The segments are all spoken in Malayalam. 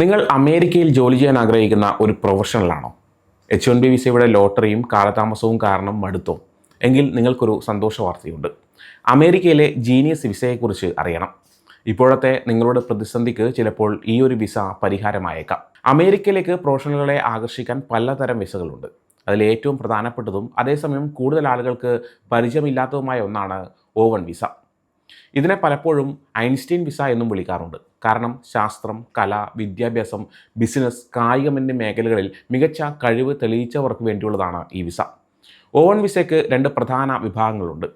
നിങ്ങൾ അമേരിക്കയിൽ ജോലി ചെയ്യാൻ ആഗ്രഹിക്കുന്ന ഒരു പ്രൊഫഷണലാണോ? എച്ച് വൺ ബി വിസയുടെ ലോട്ടറിയും കാലതാമസവും കാരണം മടുത്തോ? എങ്കിൽ നിങ്ങൾക്കൊരു സന്തോഷ വാർത്തയുണ്ട്. അമേരിക്കയിലെ ജീനിയസ് വിസയെക്കുറിച്ച് അറിയണം. ഇപ്പോഴത്തെ നിങ്ങളുടെ പ്രതിസന്ധിക്ക് ചിലപ്പോൾ ഈ ഒരു വിസ പരിഹാരമായേക്കാം. അമേരിക്കയിലേക്ക് പ്രൊഫഷണലുകളെ ആകർഷിക്കാൻ പലതരം വിസകളുണ്ട് അതിൽ ഏറ്റവും പ്രധാനപ്പെട്ടതും അതേസമയം കൂടുതൽ ആളുകൾക്ക് പരിചയമില്ലാത്തതുമായ ഒന്നാണ് ഓവൺ വിസ ഇതിനെ പലപ്പോഴും ഐൻസ്റ്റീൻ വിസ എന്നും വിളിക്കാറുണ്ട്. കാരണം ശാസ്ത്രം കല വിദ്യാഭ്യാസം ബിസിനസ് കായികം എന്നീ മേഖലകളിൽ മികച്ച കഴിവ് തെളിയിച്ചവർക്ക് വേണ്ടിയുള്ളതാണ് ഈ വിസ. ഓവൺ വിസയ്ക്ക് രണ്ട് പ്രധാന വിഭാഗങ്ങളുണ്ട്.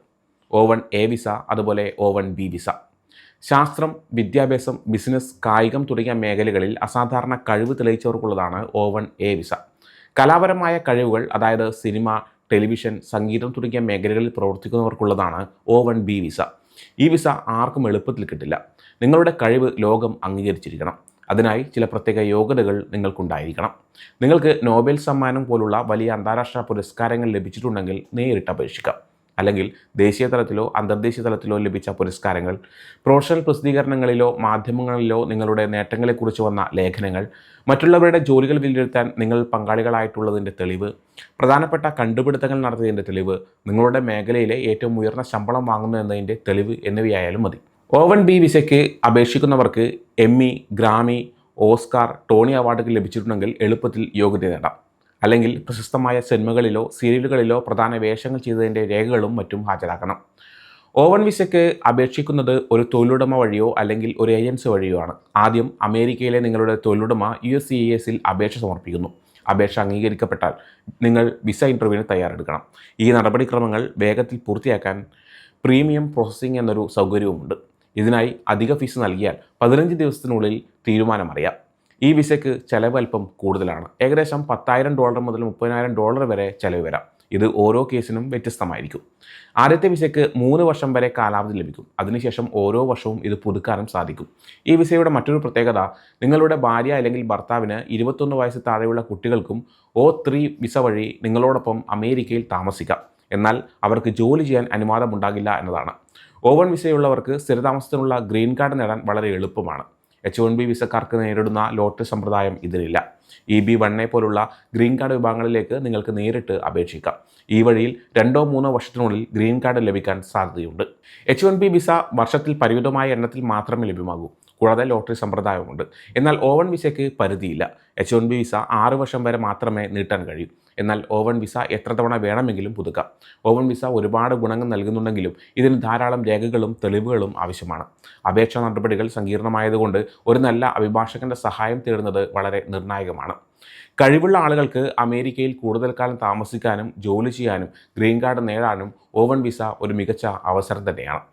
ഓവൺ എ വിസ അതുപോലെ ഓവൺ ബി വിസ. ശാസ്ത്രം വിദ്യാഭ്യാസം ബിസിനസ് കായികം തുടങ്ങിയ മേഖലകളിൽ അസാധാരണ കഴിവ് തെളിയിച്ചവർക്കുള്ളതാണ് ഓവൺ എ വിസ. കലാപരമായ കഴിവുകൾ അതായത് സിനിമ ടെലിവിഷൻ സംഗീതം തുടങ്ങിയ മേഖലകളിൽ പ്രവർത്തിക്കുന്നവർക്കുള്ളതാണ് ഓവൺ ബി വിസ. ഈ വിസ ആർക്കും എളുപ്പത്തിൽ കിട്ടില്ല. നിങ്ങളുടെ കഴിവ് ലോകം അംഗീകരിച്ചിരിക്കണം. അതിനായി ചില പ്രത്യേക യോഗ്യതകൾ നിങ്ങൾക്കുണ്ടായിരിക്കണം. നിങ്ങൾക്ക് നോബൽ സമ്മാനം പോലുള്ള വലിയ അന്താരാഷ്ട്ര പുരസ്കാരങ്ങൾ ലഭിച്ചിട്ടുണ്ടെങ്കിൽ നേരിട്ട് അപേക്ഷിക്കാം. അല്ലെങ്കിൽ ദേശീയ തലത്തിലോ അന്തർദേശീയ തലത്തിലോ ലഭിച്ച പുരസ്കാരങ്ങൾ പ്രൊഫഷണൽ പ്രസിദ്ധീകരണങ്ങളിലോ മാധ്യമങ്ങളിലോ നിങ്ങളുടെ നേട്ടങ്ങളെക്കുറിച്ച് വന്ന ലേഖനങ്ങൾ മറ്റുള്ളവരുടെ ജോലികൾ വിലയിരുത്താൻ നിങ്ങൾ പങ്കാളികളായിട്ടുള്ളതിന്റെ തെളിവ് പ്രധാനപ്പെട്ട കണ്ടുപിടുത്തങ്ങൾ നടത്തിയതിന്റെ തെളിവ് നിങ്ങളുടെ മേഖലയിലെ ഏറ്റവും ഉയർന്ന ശമ്പളം വാങ്ങുന്നു എന്നതിന്റെ തെളിവ് എന്നിവയായാലും മതി. ഓവൻ ബി വിസയ്ക്ക് അപേക്ഷിക്കുന്നവർക്ക് എമ്മി ഗ്രാമി ഓസ്കാർ ടോണി അവാർഡുകൾ ലഭിച്ചിട്ടുണ്ടെങ്കിൽ എളുപ്പത്തിൽ യോഗ്യത നേടാം. അല്ലെങ്കിൽ പ്രശസ്തമായ സിനിമകളിലോ സീരിയലുകളിലോ പ്രധാന വേഷങ്ങൾ ചെയ്തതിന്റെ രേഖകളും മറ്റും ഹാജരാക്കണം. ഓവൻ വിസയ്ക്ക് അപേക്ഷിക്കുന്നത് ഒരു തൊഴിലുടമ വഴിയോ അല്ലെങ്കിൽ ഒരു ഏജൻസി വഴിയോ ആണ്. ആദ്യം അമേരിക്കയിലെ നിങ്ങളുടെ തൊഴിലുടമ യു എസ് സി എസിൽ അപേക്ഷ സമർപ്പിക്കുന്നു. അപേക്ഷ അംഗീകരിക്കപ്പെട്ടാൽ നിങ്ങൾ വിസ ഇന്റർവ്യൂവിന് തയ്യാറെടുക്കണം. ഈ നടപടിക്രമങ്ങൾ വേഗത്തിൽ പൂർത്തിയാക്കാൻ പ്രീമിയം പ്രോസസ്സിംഗ് എന്നൊരു സൗകര്യവുമുണ്ട്. ഇതിനായി അധിക ഫീസ് നൽകിയാൽ പതിനഞ്ച് ദിവസത്തിനുള്ളിൽ തീരുമാനമറിയാം. ഈ വിസയ്ക്ക് ചിലവ് അല്പം കൂടുതലാണ്. ഏകദേശം പത്തായിരം ഡോളർ മുതൽ മുപ്പതിനായിരം ഡോളർ വരെ ചിലവ് വരാം. ഇത് ഓരോ കേസിനും വ്യത്യസ്തമായിരിക്കും. ആദ്യത്തെ വിസയ്ക്ക് മൂന്ന് വർഷം വരെ കാലാവധി ലഭിക്കും. അതിനുശേഷം ഓരോ വർഷവും ഇത് പുതുക്കാനും സാധിക്കും. ഈ വിസയുടെ മറ്റൊരു പ്രത്യേകത നിങ്ങളുടെ ഭാര്യ അല്ലെങ്കിൽ ഭർത്താവിന് ഇരുപത്തൊന്ന് വയസ്സ് താഴെയുള്ള കുട്ടികൾക്കും ഒ ത്രീ വിസ വഴി നിങ്ങളോടൊപ്പം അമേരിക്കയിൽ താമസിക്കാം. എന്നാൽ അവർക്ക് ജോലി ചെയ്യാൻ അനുവാദമുണ്ടാകില്ല എന്നതാണ്. ഓവൺ വിസയുള്ളവർക്ക് സ്ഥിരതാമസത്തിനുള്ള ഗ്രീൻ കാർഡ് നേടാൻ വളരെ എളുപ്പമാണ്. എച്ച് വൺ ബി വിസക്കാർക്ക് നേരിടുന്ന ലോട്ടറി സമ്പ്രദായം ഇതിലില്ല. ഇ ബി വണ്ണെ പോലുള്ള ഗ്രീൻ കാർഡ് വിഭാഗങ്ങളിലേക്ക് നിങ്ങൾക്ക് നേരിട്ട് അപേക്ഷിക്കാം. ഈ വഴിയിൽ രണ്ടോ മൂന്നോ വർഷത്തിനുള്ളിൽ ഗ്രീൻ കാർഡ് ലഭിക്കാൻ സാധ്യതയുണ്ട്. എച്ച് വൺ ബി വിസ വർഷത്തിൽ പരിമിതമായ എണ്ണത്തിൽ മാത്രമേ ലഭ്യമാകൂ. കൂടാതെ ലോട്ടറി സമ്പ്രദായമുണ്ട് എന്നാൽ ഓവൺ വിസയ്ക്ക് പരിധിയില്ല. എച്ച് വൺ ബി വിസ ആറ് വർഷം വരെ മാത്രമേ നീട്ടാൻ കഴിയൂ. എന്നാൽ ഓവൺ വിസ എത്ര തവണ വേണമെങ്കിലും പുതുക്കാം. ഓവൺ വിസ ഒരുപാട് ഗുണങ്ങൾ നൽകുന്നുണ്ടെങ്കിലും ഇതിന് ധാരാളം രേഖകളും തെളിവുകളും ആവശ്യമാണ്. അപേക്ഷാ നടപടികൾ സങ്കീർണമായതുകൊണ്ട് ഒരു നല്ല അഭിഭാഷകന്റെ സഹായം തേടുന്നത് വളരെ നിർണായകമാണ്. കഴിവുള്ള ആളുകൾക്ക് അമേരിക്കയിൽ കൂടുതൽ കാലം താമസിക്കാനും ജോലി ചെയ്യാനും ഗ്രീൻ കാർഡ് നേടാനും ഓവൺ വിസ ഒരു മികച്ച അവസരം തന്നെയാണ്.